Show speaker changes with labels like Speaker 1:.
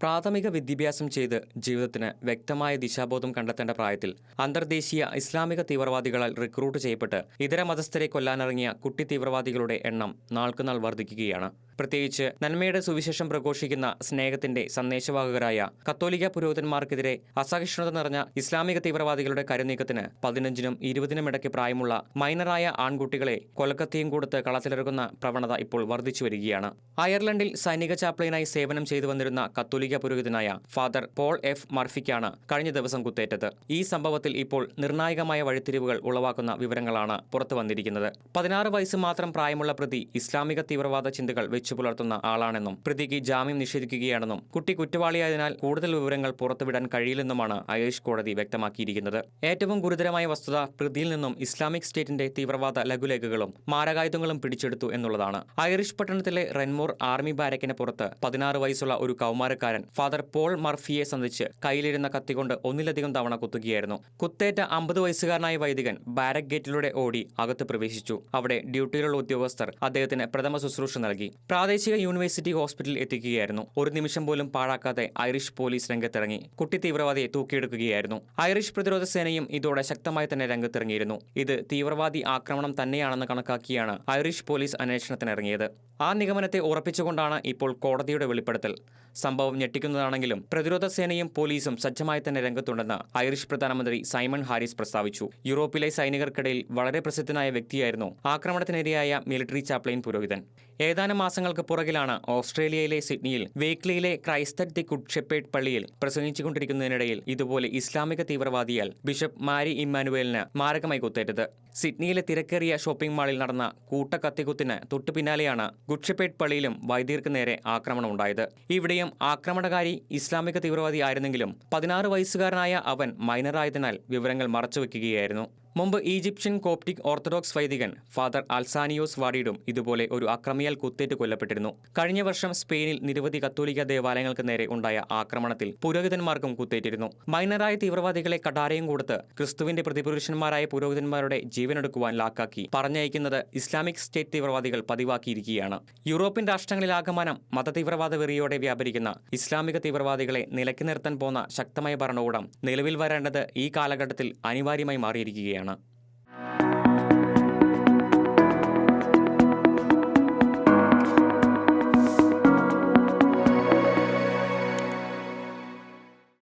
Speaker 1: പ്രാഥമിക വിദ്യാഭ്യാസം ചെയ്ത് ജീവിതത്തിന് വ്യക്തമായ ദിശാബോധം കണ്ടെത്തേണ്ട പ്രായത്തിൽ അന്തർദേശീയ ഇസ്ലാമിക തീവ്രവാദികളാൽ റിക്രൂട്ട് ചെയ്യപ്പെട്ട് ഇതര മതസ്ഥരെ കൊല്ലാനിറങ്ങിയ കുട്ടി തീവ്രവാദികളുടെ എണ്ണം നാൾക്കുനാൾ വർദ്ധിക്കുകയാണ് പ്രത്യേകിച്ച് നന്മയുടെ സുവിശേഷം പ്രഘോഷിക്കുന്ന സ്നേഹത്തിന്റെ സന്ദേശവാഹകരായ കത്തോലിക്ക പുരോഹിതന്മാർക്കെതിരെ അസഹിഷ്ണുത നിറഞ്ഞ ഇസ്ലാമിക തീവ്രവാദികളുടെ കരുനീക്കത്തിന് പതിനഞ്ചിനും ഇരുപതിനും ഇടയ്ക്ക് പ്രായമുള്ള മൈനറായ ആൺകുട്ടികളെ കൊലക്കത്തിയും കൊടുത്ത് കളത്തിലിറക്കുന്ന പ്രവണത ഇപ്പോൾ വർദ്ധിച്ചു വരികയാണ്. അയർലൻഡിൽ സൈനിക ചാപ്ലിനായി സേവനം ചെയ്തു വന്നിരുന്ന കത്തോലിക്ക പുരോഹിതനായ ഫാദർ പോൾ എഫ്. മർഫിക്കാണ് കഴിഞ്ഞ ദിവസം കുത്തേറ്റത്. ഈ സംഭവത്തിൽ ഇപ്പോൾ നിർണായകമായ വഴിത്തിരിവുകൾ ഉളവാക്കുന്ന വിവരങ്ങളാണ് പുറത്തു വന്നിരിക്കുന്നത്. പതിനാറ് വയസ്സ് മാത്രം പ്രായമുള്ള പ്രതി ഇസ്ലാമിക തീവ്രവാദ ചിന്തകൾ വെച്ചു പുലർത്തുന്ന ആളാണെന്നും പ്രതിക്ക് ജാമ്യം നിഷേധിക്കുകയാണെന്നും കുട്ടി കുറ്റവാളിയായതിനാൽ കൂടുതൽ വിവരങ്ങൾ പുറത്തുവിടാൻ കഴിയില്ലെന്നുമാണ് അയേഷ് കോടതി വ്യക്തമാക്കിയിരിക്കുന്നത്. ഏറ്റവും ഗുരുതരമായ വസ്തുത പ്രതിയിൽ നിന്നും ഇസ്ലാമിക് സ്റ്റേറ്റിന്റെ തീവ്രവാദ ലഘുലേഖകളും മാരകായുധങ്ങളും പിടിച്ചെടുത്തു എന്നുള്ളതാണ്. ഐറിഷ് പട്ടണത്തിലെ റെൻമോർ ആർമി ബാരക്കിന് പുറത്ത് പതിനാറ് വയസ്സുള്ള ഒരു കൗമാരക്കാരൻ ഫാദർ പോൾ മർഫിയെ സന്ധിച്ച് കയ്യിലിരുന്ന കത്തികൊണ്ട് ഒന്നിലധികം തവണ കുത്തുകയായിരുന്നു. കുത്തേറ്റ അമ്പത് വയസ്സുകാരനായ വൈദികൻ ബാരക് ഗേറ്റിലൂടെ ഓടി അകത്ത് പ്രവേശിച്ചു. അവിടെ ഡ്യൂട്ടിയിലുള്ള ഉദ്യോഗസ്ഥർ അദ്ദേഹത്തിന് പ്രഥമ ശുശ്രൂഷ നൽകി. പ്രാദേശിക യൂണിവേഴ്സിറ്റി ഹോസ്പിറ്റലിൽ എത്തിക്കുകയായിരുന്നു. ഒരു നിമിഷം പോലും പാഴാക്കാതെ ഐറിഷ് പോലീസ് രംഗത്തിറങ്ങി. കുട്ടി തീവ്രവാദിയെ തൂക്കിയെടുക്കുകയായിരുന്നു. ഐറിഷ് പ്രതിരോധ സേനയും ഇതോടെ ശക്തമായി തന്നെ രംഗത്തിറങ്ങിയിരുന്നു. ഇത് തീവ്രവാദി ആക്രമണം തന്നെയാണെന്ന് കണക്കാക്കിയാണ് ഐറിഷ് പോലീസ് അന്വേഷണത്തിനിറങ്ങിയത്. ആ നിഗമനത്തെ ഉറപ്പിച്ചുകൊണ്ടാണ് ഇപ്പോൾ കോടതിയുടെ വെളിപ്പെടുത്തൽ. സംഭവം ഞെട്ടിക്കുന്നതാണെങ്കിലും പ്രതിരോധ സേനയും പോലീസും സജ്ജമായി തന്നെ രംഗത്തുണ്ടെന്ന് ഐറിഷ് പ്രധാനമന്ത്രി സൈമൺ ഹാരിസ് പ്രസ്താവിച്ചു. യൂറോപ്പിലെ സൈനികർക്കിടയിൽ വളരെ പ്രസിദ്ധനായ വ്യക്തിയായിരുന്നു ആക്രമണത്തിനിരയായ മിലിറ്ററി ചാപ്ലൈൻ പുരോഹിതൻ. ഏതാനും മാസങ്ങൾക്ക് പുറകിലാണ് ഓസ്ട്രേലിയയിലെ സിഡ്നിയിൽ വേക്ലിയിലെ ക്രൈസ്തറ്റ് ദി ഗുഡ് ഷെപ്പേഡ് പള്ളിയിൽ പ്രസംഗിച്ചുകൊണ്ടിരിക്കുന്നതിനിടയിൽ ഇതുപോലെ ഇസ്ലാമിക തീവ്രവാദിയാൽ ബിഷപ്പ് മാരി ഇമ്മാനുവേലിന് മാരകമായി കുത്തേറ്റത്. സിഡ്നിയിലെ തിരക്കേറിയ ഷോപ്പിംഗ് മാളിൽ നടന്ന കൂട്ട കത്തിക്കുത്തിന് തൊട്ടു പിന്നാലെയാണ് ഗുഡ്ഷിപ്പേട്ട് പള്ളിയിലും വൈദികർക്ക് നേരെ ആക്രമണമുണ്ടായത് ഇവിടെയും ആക്രമണകാരി ഇസ്ലാമിക തീവ്രവാദി ആയിരുന്നെങ്കിലും പതിനാറ് വയസ്സുകാരനായ അവൻ മൈനറായതിനാൽ വിവരങ്ങൾ മറച്ചുവെക്കുകയായിരുന്നു. മുമ്പ് ഈജിപ്ഷ്യൻ കോപ്റ്റിക് ഓർത്തഡോക്സ് വൈദികൻ ഫാദർ അൽസാനിയോസ് വാഡിഡും ഇതുപോലെ ഒരു അക്രമിയാൽ കുത്തേറ്റ് കൊല്ലപ്പെട്ടിരുന്നു. കഴിഞ്ഞ വർഷം സ്പെയിനിൽ നിരവധി കത്തോലിക്ക ദേവാലയങ്ങൾക്ക് നേരെ ഉണ്ടായ ആക്രമണത്തിൽ പുരോഹിതന്മാർക്കും കുത്തേറ്റിരുന്നു. മൈനറായ തീവ്രവാദികളെ കടാരയും കൊടുത്ത് ക്രിസ്തുവിന്റെ പ്രതിപുരുഷന്മാരായ പുരോഹിതന്മാരുടെ ജീവനെടുക്കുവാൻ ലാക്കാക്കി പറഞ്ഞയക്കുന്നത് ഇസ്ലാമിക് സ്റ്റേറ്റ് തീവ്രവാദികൾ പതിവാക്കിയിരിക്കുകയാണ്. യൂറോപ്യൻ രാഷ്ട്രങ്ങളിലാകമാനം മതതീവ്രവാദ വെറിയോടെ വ്യാപരിക്കുന്ന ഇസ്ലാമിക തീവ്രവാദികളെ നിലക്കി നിർത്താൻ പോന്ന ശക്തമായ ഭരണകൂടം നിലവിൽ വരേണ്ടത് ഈ കാലഘട്ടത്തിൽ അനിവാര്യമായി മാറിയിരിക്കുകയാണ്.